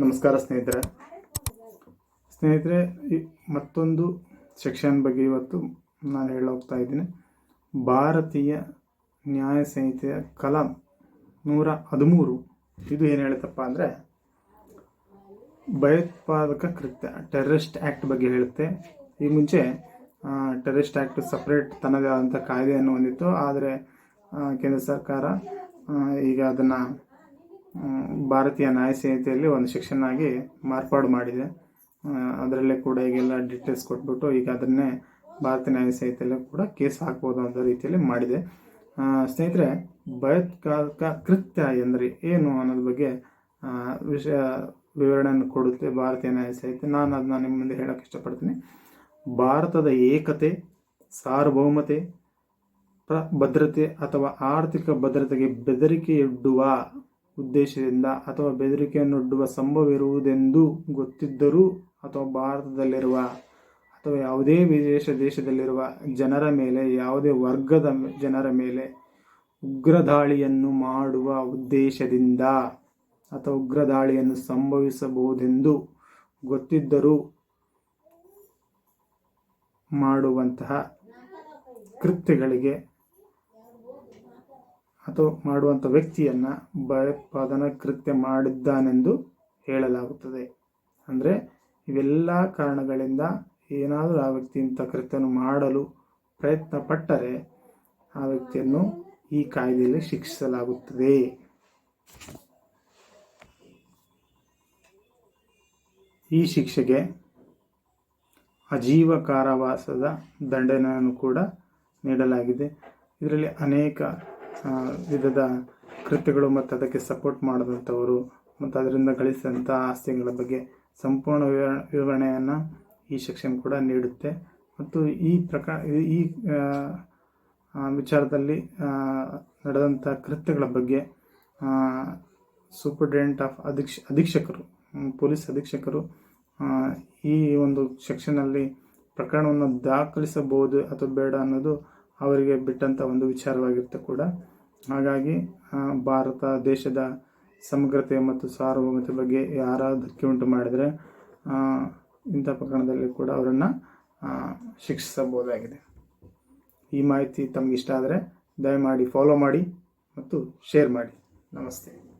ನಮಸ್ಕಾರ ಸ್ನೇಹಿತರೆ. ಸ್ನೇಹಿತರೆ ಮತ್ತೊಂದು ಸೆಕ್ಷನ್ ಬಗ್ಗೆ ಇವತ್ತು ನಾನು ಹೇಳೋಗ್ತಾ ಇದ್ದೀನಿ. ಭಾರತೀಯ ನ್ಯಾಯ ಸಂಹಿತೆಯ ಕಲಂ ನೂರ ಹದಿಮೂರು. ಇದು ಏನು ಹೇಳುತ್ತಪ್ಪ ಅಂದರೆ, ಭಯೋತ್ಪಾದಕ ಕೃತ್ಯ, ಟೆರರಿಸ್ಟ್ ಆ್ಯಕ್ಟ್ ಬಗ್ಗೆ ಹೇಳುತ್ತೆ. ಈ ಮುಂಚೆ ಟೆರರಿಸ್ಟ್ ಆ್ಯಕ್ಟ್ ಸಪ್ರೇಟ್ ತನ್ನದೇ ಆದಂಥ ಕಾಯ್ದೆಯನ್ನು ಹೊಂದಿತ್ತು. ಆದರೆ ಕೇಂದ್ರ ಸರ್ಕಾರ ಈಗ ಅದನ್ನು ಭಾರತೀಯ ನ್ಯಾಯ ಸಂಹಿತೆಯಲ್ಲಿ ಒಂದು ಸೆಕ್ಷನ್ ಆಗಿ ಮಾರ್ಪಾಡು ಮಾಡಿದೆ. ಅದರಲ್ಲೇ ಕೂಡ ಈಗೆಲ್ಲ ಡೀಟೇಲ್ಸ್ ಕೊಟ್ಬಿಟ್ಟು ಈಗ ಅದನ್ನೇ ಭಾರತೀಯ ನ್ಯಾಯ ಕೂಡ ಕೇಸ್ ಹಾಕ್ಬೋದು ಅಂತ ರೀತಿಯಲ್ಲಿ ಮಾಡಿದೆ. ಸ್ನೇಹಿತರೆ, ಭಯೋತ್ಪಾದಕ ಕೃತ್ಯ ಎಂದರೆ ಏನು ಅನ್ನೋದ್ರ ಬಗ್ಗೆ ವಿಷಯ ವಿವರಣೆಯನ್ನು ಕೊಡುತ್ತೆ ಭಾರತೀಯ ನ್ಯಾಯ ಸಂಹಿತೆ. ನಾನು ಅದನ್ನ ನಿಮ್ಮ ಮುಂದೆ ಹೇಳಕ್ಕೆ ಇಷ್ಟಪಡ್ತೀನಿ. ಭಾರತದ ಏಕತೆ, ಸಾರ್ವಭೌಮತೆ, ಪ್ರ- ಭದ್ರತೆ ಅಥವಾ ಆರ್ಥಿಕ ಭದ್ರತೆಗೆ ಬೆದರಿಕೆಯೊಡ್ಡುವ ಉದ್ದೇಶದಿಂದ ಅಥವಾ ಬೆದರಿಕೆಯನ್ನೊಡ್ಡುವ ಸಂಭವವಿರುವುದೆಂದು ಗೊತ್ತಿದ್ದರೂ ಅಥವಾ ಭಾರತದಲ್ಲಿರುವ ಅಥವಾ ಯಾವುದೇ ವಿದೇಶ ದೇಶದಲ್ಲಿರುವ ಜನರ ಮೇಲೆ, ಯಾವುದೇ ವರ್ಗದ ಜನರ ಮೇಲೆ ಉಗ್ರ ದಾಳಿಯನ್ನು ಮಾಡುವ ಉದ್ದೇಶದಿಂದ ಅಥವಾ ಉಗ್ರ ದಾಳಿಯನ್ನು ಸಂಭವಿಸಬಹುದೆಂದು ಗೊತ್ತಿದ್ದರೂ ಮಾಡುವಂತಹ ಕೃತ್ಯಗಳಿಗೆ ಅಥವಾ ಮಾಡುವಂಥ ವ್ಯಕ್ತಿಯನ್ನು ಭಯೋತ್ಪಾದನಾ ಕೃತ್ಯ ಮಾಡಿದ್ದಾನೆಂದು ಹೇಳಲಾಗುತ್ತದೆ. ಅಂದರೆ ಇವೆಲ್ಲ ಕಾರಣಗಳಿಂದ ಏನಾದರೂ ಆ ವ್ಯಕ್ತಿ ಇಂಥ ಕೃತ್ಯವನ್ನು ಮಾಡಲು ಪ್ರಯತ್ನ ಪಟ್ಟರೆ ಆ ವ್ಯಕ್ತಿಯನ್ನು ಈ ಕಾಯ್ದೆಯಲ್ಲಿ ಶಿಕ್ಷಿಸಲಾಗುತ್ತದೆ. ಈ ಶಿಕ್ಷೆಗೆ ಅಜೀವ ಕಾರಾವಾಸದ ದಂಡನೆಯನ್ನು ಕೂಡ ನೀಡಲಾಗಿದೆ. ಇದರಲ್ಲಿ ಅನೇಕ ವಿಧದ ಕೃತ್ಯಗಳು ಮತ್ತು ಅದಕ್ಕೆ ಸಪೋರ್ಟ್ ಮಾಡಿದಂಥವರು ಮತ್ತು ಅದರಿಂದ ಗಳಿಸಿದಂಥ ಆಸ್ತಿಗಳ ಬಗ್ಗೆ ಸಂಪೂರ್ಣ ವಿವರ ವಿವರಣೆಯನ್ನು ಈ ಸೆಕ್ಷನ್ ಕೂಡ ನೀಡುತ್ತೆ. ಮತ್ತು ಈ ಪ್ರಕಾರ ಈ ವಿಚಾರದಲ್ಲಿ ನಡೆದಂಥ ಕೃತ್ಯಗಳ ಬಗ್ಗೆ ಸೂಪರ್ಡೆಂಟ್ ಆಫ್ ಅಧೀಕ್ಷ, ಅಧೀಕ್ಷಕರು ಪೊಲೀಸ್ ಅಧೀಕ್ಷಕರು ಈ ಒಂದು ಸೆಕ್ಷನಲ್ಲಿ ಪ್ರಕರಣವನ್ನು ದಾಖಲಿಸಬಹುದು ಅಥವಾ ಬೇಡ ಅನ್ನೋದು ಅವರಿಗೆ ಬಿಟ್ಟಂಥ ಒಂದು ವಿಚಾರವಾಗಿರುತ್ತೆ ಕೂಡ. ಹಾಗಾಗಿ ಭಾರತ ದೇಶದ ಸಮಗ್ರತೆ ಮತ್ತು ಸಾರ್ವಭೌಮತೆ ಬಗ್ಗೆ ಯಾರ ಧಕ್ಕೆ ಉಂಟು ಮಾಡಿದರೆ ಇಂಥ ಪ್ರಕರಣದಲ್ಲಿ ಕೂಡ ಅವರನ್ನು ಶಿಕ್ಷಿಸಬಹುದಾಗಿದೆ. ಈ ಮಾಹಿತಿ ತಮಗಿಷ್ಟ ಆದರೆ ದಯಮಾಡಿ ಫಾಲೋ ಮಾಡಿ ಮತ್ತು ಶೇರ್ ಮಾಡಿ. ನಮಸ್ತೆ.